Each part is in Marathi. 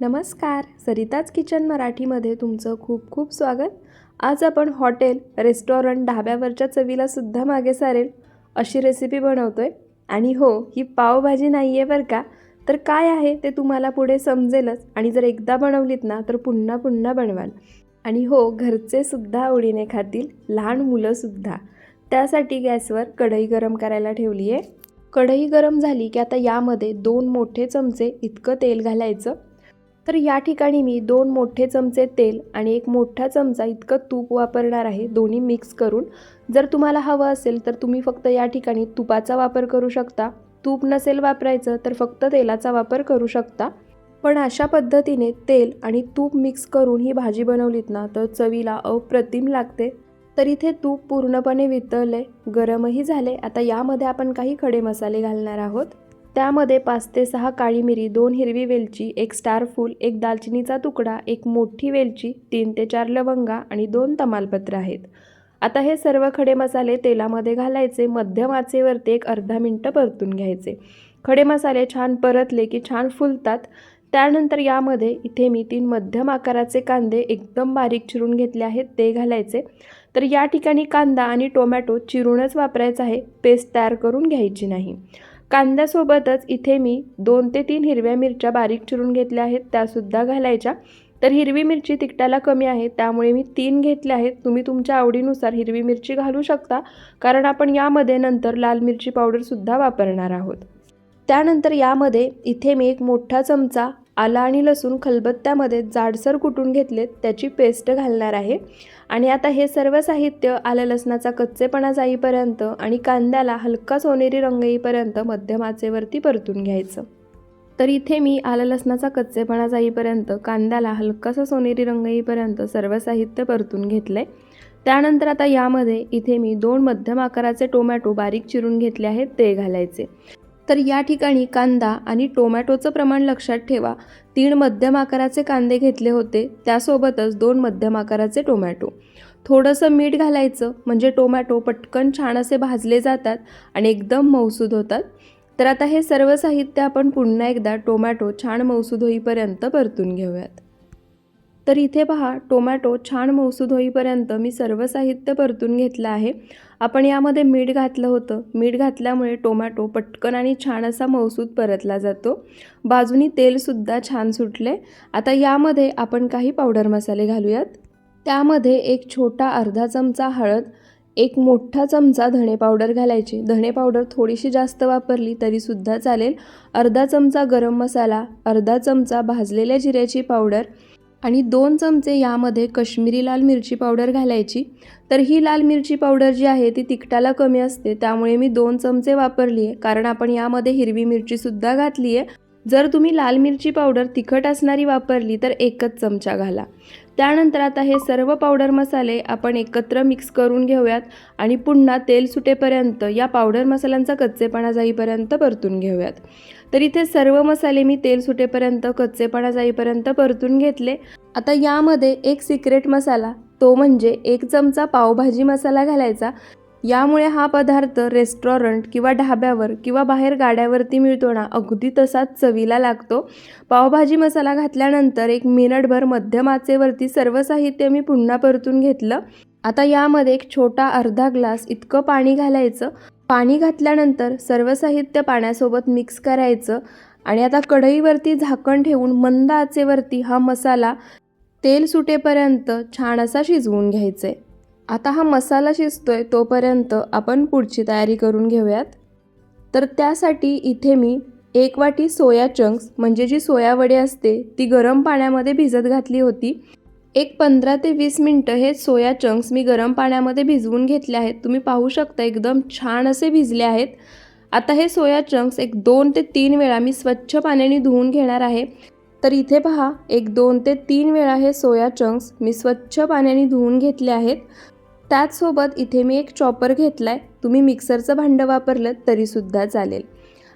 नमस्कार. सरिताज किचन मराठीमध्ये तुमचं खूप खूप स्वागत. आज आपण हॉटेल रेस्टॉरंट ढाब्यावरच्या चवीला सुद्धा मागे सारेल अशी रेसिपी बनवतोय. आणि हो ही पावभाजी नाही आहे बरं का? तर काय आहे ते तुम्हाला पुढे समजेलच. आणि जर एकदा बनवलीत ना तर पुन्हा पुन्हा बनवाल. आणि हो घरचे सुद्धा आवडीने खातील लहान मुलंसुद्धा त्यासाठी गॅसवर कढई गरम करायला ठेवली आहे कढई गरम झाली की आता यामध्ये दोन मोठे चमचे इतकं तेल घालायचं. तर या ठिकाणी मी दोन मोठे चमचे तेल आणि एक मोठा चमचा इतकं तूप वापरणार आहे दोन्ही मिक्स करून. जर तुम्हाला हवं असेल तर तुम्ही फक्त या ठिकाणी तुपाचा वापर करू शकता. तूप नसेल वापरायचं तर फक्त तेलाचा वापर करू शकता. पण अशा पद्धतीने तेल आणि तूप मिक्स करून ही भाजी बनवलीत ना तर चवीला अप्रतिम लागते. तर इथे तूप पूर्णपणे वितळले गरमही झाले आता यामध्ये आपण काही खडे मसाले घालणार आहोत. त्यामध्ये पाच ते सहा काळी मिरी दोन हिरवी वेलची एक स्टार फूल एक दालचिनीचा तुकडा एक मोठी वेलची तीन ते चार लवंगा आणि दोन तमालपत्र आहेत. आता हे सर्व खडे मसाले तेलामध्ये घालायचे मध्यम आचेवरती एक अर्धा मिनटं परतून घ्यायचे. खडे मसाले छान परतले की छान फुलतात. त्यानंतर यामध्ये इथे मी तीन मध्यम आकाराचे कांदे एकदम बारीक चिरून घेतले आहेत ते घालायचे. तर या ठिकाणी कांदा आणि टोमॅटो चिरूनच वापरायचा आहे पेस्ट तयार करून घ्यायची नाही. कांद्यासोबतच इथे मी दोन ते तीन हिरव्या मिरच्या बारीक चिरून घेतल्या आहेत त्यासुद्धा घालायच्या. तर हिरवी मिरची तिखटाला कमी आहे त्यामुळे मी तीन घेतल्या आहेत. तुम्ही तुमच्या आवडीनुसार हिरवी मिरची घालू शकता कारण आपण यामध्ये नंतर लाल मिरची पावडरसुद्धा वापरणार आहोत. त्यानंतर यामध्ये इथे मी एक मोठा चमचा आला आणि लसूण खलबत्त्यामध्ये जाडसर कुटून घेतलेत त्याची पेस्ट घालणार आहे. आणि आता हे सर्व साहित्य आलं लसणाचा कच्चेपणा जाईपर्यंत आणि कांद्याला हलका सोनेरी रंग येईपर्यंत मध्यम आचेवरती परतून घ्यायचं. तर इथे मी आलं लसणाचा कच्चेपणा जाईपर्यंत कांद्याला हलकासा सोनेरी रंग येईपर्यंत सर्व साहित्य परतून घेतलं आहे त्यानंतर आता यामध्ये इथे मी दोन मध्यम आकाराचे टोमॅटो बारीक चिरून घेतले आहेत ते घालायचे. तर या ठिकाणी कांदा आणि टोमॅटोचं प्रमाण लक्षात ठेवा. तीन मध्यम आकाराचे कांदे घेतले होते. त्यासोबतच दोन मध्यम आकाराचे टोमॅटो. थोडंसं मीठ घालायचं म्हणजे टोमॅटो पटकन छान असे भाजले जातात आणि एकदम मौसूद होतात. तर आता हे सर्व साहित्य आपण पुन्हा एकदा टोमॅटो छान मौसूद होईपर्यंत परतून घेऊयात. तर इथे पहा टोमॅटो छान मौसूद होईपर्यंत मी सर्व साहित्य परतून घेतलं आहे. आपण यामध्ये मीठ घातलं होतं. मीठ घातल्यामुळे टोमॅटो पटकन आणि छान असा मौसूद परतला जातो. बाजूनी तेलसुद्धा छान सुटले. आता यामध्ये आपण काही पावडर मसाले घालूयात. त्यामध्ये एक छोटा अर्धा चमचा हळद एक मोठा चमचा धणे पावडर घालायची. धणे पावडर थोडीशी जास्त वापरली तरीसुद्धा चालेल. अर्धा चमचा गरम मसाला अर्धा चमचा भाजलेल्या जिऱ्याची पावडर आणि दोन चमचे यामध्ये कश्मीरी लाल मिरची पावडर घालायची. तर ही लाल मिरची पावडर जी आहे ती तिखटाला कमी असते. त्यामुळे मी दोन चमचे वापरली आहे कारण आपण यामध्ये हिरवी मिरचीसुद्धा घातली आहे जर तुम्ही लाल मिरची पावडर तिखट असणारी वापरली तर एकच चमचा घाला. त्यानंतर आता हे सर्व पावडर मसाले आपण एकत्र मिक्स करून घेऊयात आणि पुन्हा तेल सुटेपर्यंत या पावडर मसाल्यांचा कच्चेपणा जाईपर्यंत परतून घेऊयात. तर इथे सर्व मसाले मी तेल सुटेपर्यंत कच्चेपणा जाईपर्यंत परतून घेतले. आता यामध्ये एक सिक्रेट मसाला तो म्हणजे एक चमचा पावभाजी मसाला घालायचा. यामुळे हा पदार्थ रेस्टॉरंट किंवा ढाब्यावर किंवा बाहेर गाड्यावरती मिळतो ना अगदी तसाच चवीला लागतो. पावभाजी मसाला घातल्यानंतर एक मिनिटभर मध्यम आचेवरती सर्व साहित्य मी पुन्हा परतून घेतलं. आता यामध्ये एक छोटा अर्धा ग्लास इतकं पाणी घालायचं. पाणी घातल्यानंतर सर्व साहित्य पाण्यासोबत मिक्स करायचं आणि आता कढईवरती झाकण ठेवून मंद आचेवरती हा मसाला तेल सुटेपर्यंत छान असा शिजवून घ्यायचा आहे आता हा मसाला शिजतोय तोपर्यंत आपण पुढची तयारी करून घेऊयात. तर त्यासाठी इथे मी एक वाटी सोया चंक्स म्हणजे जी सोयावडी असते ती गरम पाण्यामध्ये भिजत घातली होती. एक पंधरा ते वीस मिनटं हे सोया चंक्स मी गरम पाण्यामध्ये भिजवून घेतले आहेत. तुम्ही पाहू शकता एकदम छान असे भिजले आहेत. आता हे सोया चंक्स एक दोन ते तीन वेळा मी स्वच्छ पाण्याने धुवून घेणार आहे. तर इथे पहा एक दोन ते तीन वेळा हे सोया चंक्स मी स्वच्छ पाण्याने धुवून घेतले आहेत. त्याचसोबत इथे मी एक चॉपर घेतला आहे तुम्ही मिक्सरचं भांडं वापरलं तरीसुद्धा चालेल.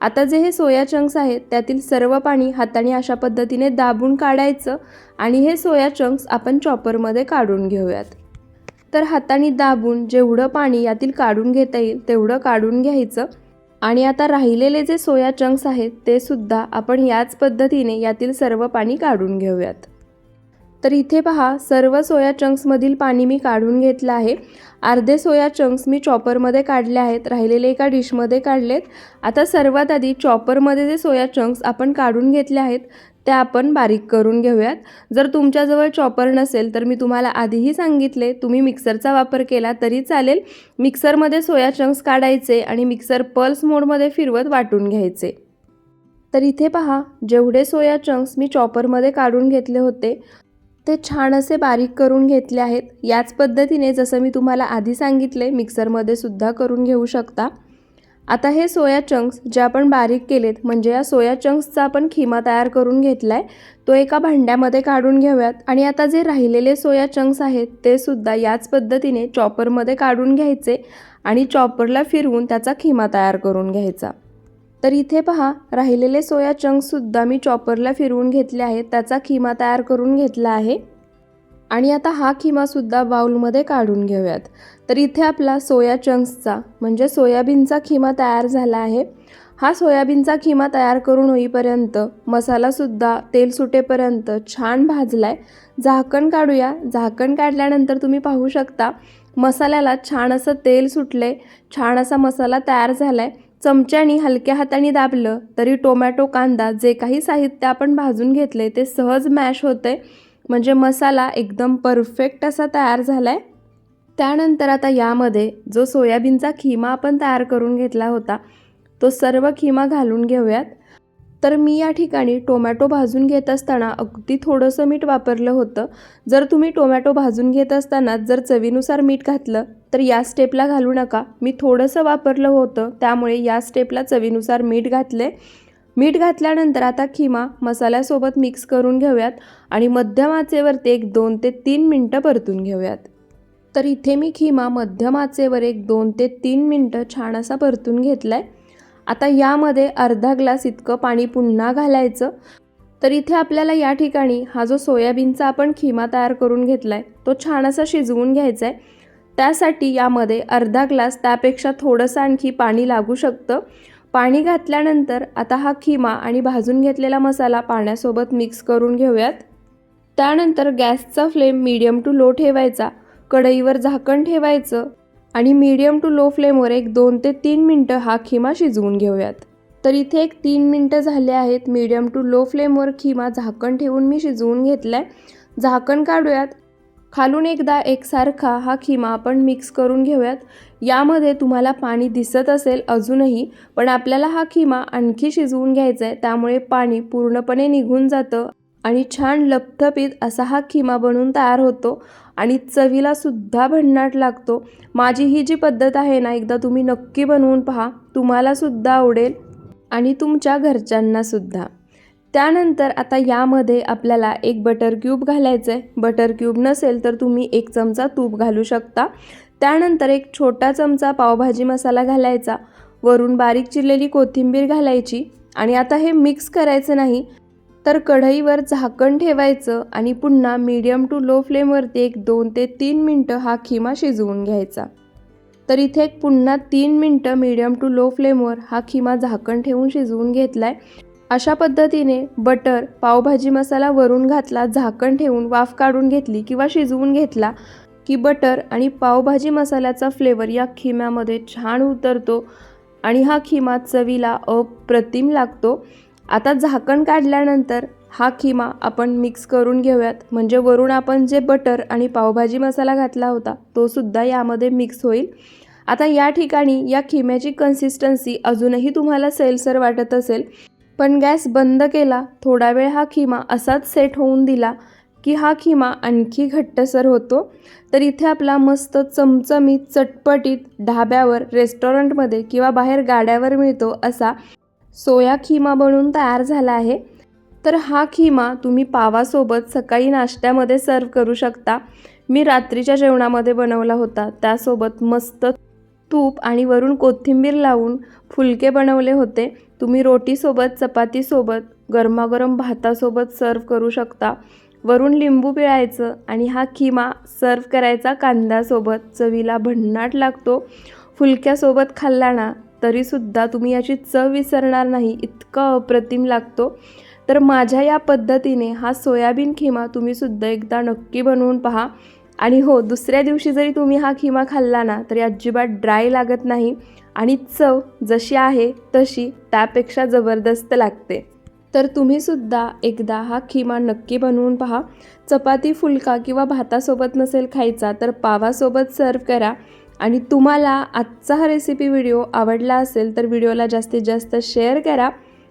आता जे हे सोया चंक्स आहेत त्यातील सर्व पाणी हाताने अशा पद्धतीने दाबून काढायचं आणि हे सोया चंक्स आपण चॉपरमध्ये काढून घेऊयात. तर हाताने दाबून जेवढं पाणी यातील काढून घेता येईल तेवढं काढून घ्यायचं. आणि आता राहिलेले जे सोया चंक्स आहेत ते सुद्धा आपण याच पद्धतीने यातील सर्व पाणी काढून घेऊयात. तर इथे पहा सर्व सोया चंक्समधील पाणी मी काढून घेतलं आहे. अर्धे सोया चंक्स मी चॉपरमध्ये काढले आहेत राहिलेले एका डिशमध्ये काढलेत. आता सर्वात आधी चॉपरमध्ये जे सोया चंक्स आपण काढून घेतले आहेत ते आपण बारीक करून घेऊयात. जर तुमच्याजवळ चॉपर नसेल तर मी तुम्हाला आधीही सांगितले तुम्ही मिक्सरचा वापर केला तरी चालेल. मिक्सरमध्ये सोया चंक्स काढायचे आणि मिक्सर पल्स मोडमध्ये फिरवत वाटून घ्यायचे. तर इथे पहा जेवढे सोया चंक्स मी चॉपरमध्ये काढून घेतले होते ते छान असे बारीक करून घेतले आहेत. याच पद्धतीने जसं मी तुम्हाला आधी सांगितले मिक्सरमध्ये सुद्धा करून घेऊ शकता. आता हे सोया चंक्स जे आपण बारीक केलेत म्हणजे या सोया चंक्सचा आपण खिमा तयार करून घेतला आहे तो एका भांड्यामध्ये काढून घेऊयात. आणि आता जे राहिलेले सोया चंक्स आहेत ते सुद्धा याच पद्धतीने चॉपरमध्ये काढून घ्यायचे आणि चॉपरला फिरवून त्याचा खिमा तयार करून घ्यायचा. तर इथे पहा राहिलेले सोया चंक्ससुद्धा मी चॉपरला फिरवून घेतले आहेत. त्याचा खिमा तयार करून घेतला आहे. आणि आता हा खिमासुद्धा बाउलमध्ये काढून घेऊयात. तर इथे आपला सोया चंक्सचा म्हणजे सोयाबीनचा खिमा तयार झाला आहे. हा सोयाबीनचा खिमा तयार करून होईपर्यंत मसालासुद्धा तेल सुटेपर्यंत छान भाजला आहे झाकण काढूया. झाकण काढल्यानंतर तुम्ही पाहू शकता मसाल्याला छान असं तेल सुटले छान असा मसाला तयार झाला आहे चमच्याने हलक्या हाताने दाबलं तरी टोमॅटो कांदा जे काही साहित्य आपण भाजून घेतले ते सहज मॅश होते म्हणजे मसाला एकदम परफेक्ट असा तयार झाला आहे त्यानंतर आता यामध्ये जो सोयाबीनचा खिमा आपण तयार करून घेतला होता तो सर्व खिमा घालून घेऊयात. तर मी या ठिकाणी टोमॅटो भाजून घेत असताना अगदी थोडंसं मीठ वापरलं होतं. जर तुम्ही टोमॅटो भाजून घेत असताना जर चवीनुसार मीठ घातलं तर या स्टेपला घालू नका. मी थोडंसं वापरलं होतं त्यामुळे या स्टेपला चवीनुसार मीठ घातले. मीठ घातल्यानंतर आता खिमा मसाल्यासोबत मिक्स करून घेऊयात आणि मध्यम आचेवरती एक दोन ते तीन मिनटं परतून घेऊयात. तर इथे मी खिमा मध्यम आचेवर एक दोन ते तीन मिनटं छान असा परतून घेतला आहे आता यामध्ये अर्धा ग्लास इतकं पाणी पुन्हा घालायचं. तर इथे आपल्याला या ठिकाणी हा जो सोयाबीनचा आपण खिमा तयार करून घेतला आहे तो छान असा शिजवून घ्यायचा आहे त्यासाठी यामध्ये अर्धा ग्लास त्यापेक्षा थोडंसं आणखी पाणी लागू शकतं. पाणी घातल्यानंतर आता हा खिमा आणि भाजून घेतलेला मसाला पाण्यासोबत मिक्स करून घेऊयात. त्यानंतर गॅसचा फ्लेम मीडियम टू लो ठेवायचा. कढईवर झाकण ठेवायचं आणि मीडियम टू लो फ्लेमवर एक दोन ते तीन मिनटं हा खिमा शिजवून घेऊयात. तर इथे एक तीन मिनटं झाले आहेत. मीडियम टू लो फ्लेमवर खिमा झाकण ठेवून मी शिजवून घेतला आहे झाकण काढूयात. खालून एकदा एकसारखा हा खिमा आपण मिक्स करून घेऊयात. यामध्ये तुम्हाला पाणी दिसत असेल अजूनही पण आपल्याला हा खिमा आणखी शिजवून घ्यायचा आहे त्यामुळे पाणी पूर्णपणे निघून जातं आणि छान लपथपीत असा हा खिमा बनून तयार होतो आणि चवीला सुद्धा भन्नाट लागतो. माझी ही जी पद्धत आहे ना एकदा तुम्ही नक्की बनवून पहा तुम्हाला सुद्धा आवडेल आणि तुमच्या घरच्यांना सुद्धा. त्यानंतर आता यामध्ये आपल्याला एक बटर क्यूब घालायचं आहे बटर क्यूब नसेल तर तुम्ही एक चमचा तूप घालू शकता. त्यानंतर एक छोटा चमचा पावभाजी मसाला घालायचा. वरून बारीक चिरलेली कोथिंबीर घालायची. आणि आता हे मिक्स करायचं नाही तर कढईवर झाकण ठेवायचं आणि पुन्हा मीडियम टू लो फ्लेमवरती एक दोन ते तीन मिनटं हा खिमा शिजवून घ्यायचा. तर इथे एक पुन्हा तीन मिनटं मीडियम टू लो फ्लेमवर हा खिमा झाकण ठेवून शिजवून घेतला आहे अशा पद्धतीने बटर पावभाजी मसाला वरून घातला झाकण ठेवून वाफ काढून घेतली किंवा शिजवून घेतला की बटर आणि पावभाजी मसाल्याचा फ्लेवर या खिम्यामध्ये छान उतरतो आणि हा खिमा चवीला अप्रतिम लागतो. आता झाकण काढल्यानंतर हा खिमा आपण मिक्स करून घेऊयात. म्हणजे वरून आपण जे बटर आणि पावभाजी मसाला घातला होता तो सुद्धा यामध्ये मिक्स होईल. आता या ठिकाणी या खिम्याची कन्सिस्टन्सी अजूनही तुम्हाला सैलसर वाटत असेल पण गॅस बंद केला. थोडा वेळ हा खिमा असाच सेट होऊन दिला की हा खिमा आणखी घट्टसर होतो. तर इथे आपला मस्त चमचमीत चटपटीत ढाब्यावर रेस्टॉरंटमध्ये किंवा बाहेर गाड्यावर मिळतो असा सोया खिमा बनून तयार झाला आहे. तर हा खिमा तुम्ही पावासोबत सकाळी नाश्त्यामध्ये सर्व करू शकता. मी रात्रीच्या जेवणामध्ये बनवला होता. त्यासोबत मस्त तूप आणि वरून कोथिंबीर लावून फुलके बनवले होते. तुम्ही रोटीसोबत चपातीसोबत गरमागरम भातासोबत सर्व करू शकता. वरून लिंबू पिळायचं आणि हा खिमा सर्व करायचा कांद्यासोबत. चवीला भन्नाट लागतो. फुलक्यासोबत खाल्ला ना तरीसुद्धा तुम्ही याची चव विसरणार नाही इतका अप्रतिम लागतो. तर माझ्या या पद्धतीने हा सोयाबीन खिमा तुम्हीसुद्धा एकदा नक्की बनवून पहा. आणि हो दुसऱ्या दिवशी जरी तुम्ही हा खिमा खाल्ला ना तरी अजिबात ड्राय लागत नाही आणि चव जशी आहे तशी त्यापेक्षा जबरदस्त लागते. तर तुम्हीसुद्धा एकदा हा खिमा नक्की बनवून पहा. चपाती फुलका किंवा भातासोबत नसेल खायचा तर पावासोबत सर्व करा. आणि तुम्हाला आजचा हा रेसिपी व्हिडिओ आवडला असेल तर व्हिडिओला जास्तीत जास्त शेअर करा.